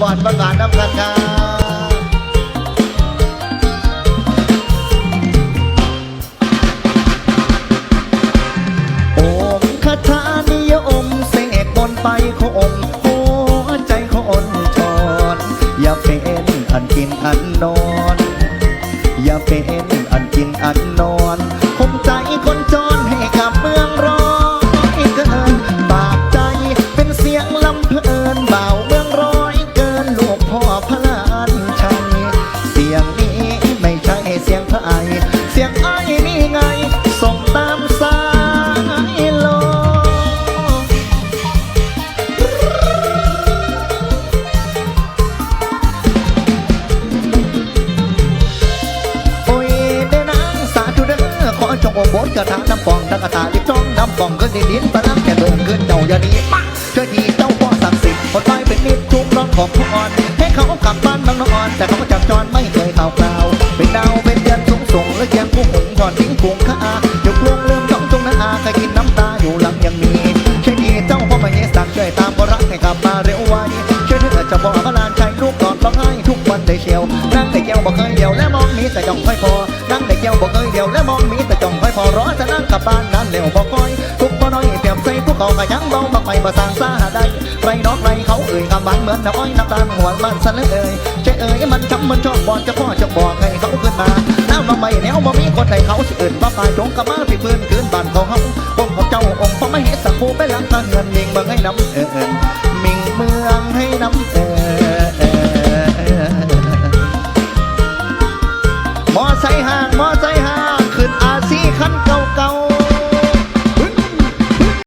บอลประกาศน้ำกันครับโอมคาถานิยมเสกบนไปขององหัวใจของอนชอนอย่าเป็นอันกินอันนอน อย่าเป็นอันกินอันนอน อขอจงอโบสกระถาน้ำฟองตะกะตาลิบจ้องน้ำฟองขึ้นดินดินตะลังแก่เบิ่งขึ้นเจ้าอย่านีปังช่วยทีเจ้าพ่อศักดิ์สิทธิ์คนไว้เป็นนิดทุกร้อนของผู้อ่อนให้เขากลับบ้านบางนอนแต่เขาจับจรไม่เคยข่าวคราวเป็นดาวเป็นเดือนสูงส่งและเคียงผู้หงก่อนทิ้งผูงข้าจุกลงเริ่มจ้องจงนาอาเคยกินน้ำตาอยู่หลังยังมีช่วยทีเจ้าพ่อมาเยสักช่วยตามบรักให้กลับมาเร็วไวช่วยเธอจะบอกพระลานชัยลูกกอดร้องไห้ทุกวันได้เชียว และมองมีแต่จ้องค่อยพอนั่งแต่แก้วบอกเคยเดียวและมองมีแต่จ้องค่อยพอรอจะนั่งกลับบ้านนั้นเร็วบอกคอยทุกบ่น้อยเปรียบใส่พวกเขาก็ยังเบาบักไปประสานซาได้ไรนอกไรเขาเอ่ยคำหวานเหมือนน้ำอ้อยน้ำตาลหัวานมันสะเลยเอ่ยใจเอ่ยมันจำมันชอบบอลจะพ่อจะบอกให้เขาขึ้นมาน้ำมาไม่แนวบ่มีคนใดเขาสิอื่นว่าปลายจงกะมาที่พื้นคืนบ้านของเขาองค์ของเจ้าองค์พระมเห็นสักภูไปหลังตาเงินยิงเบิ่งให้น้ำ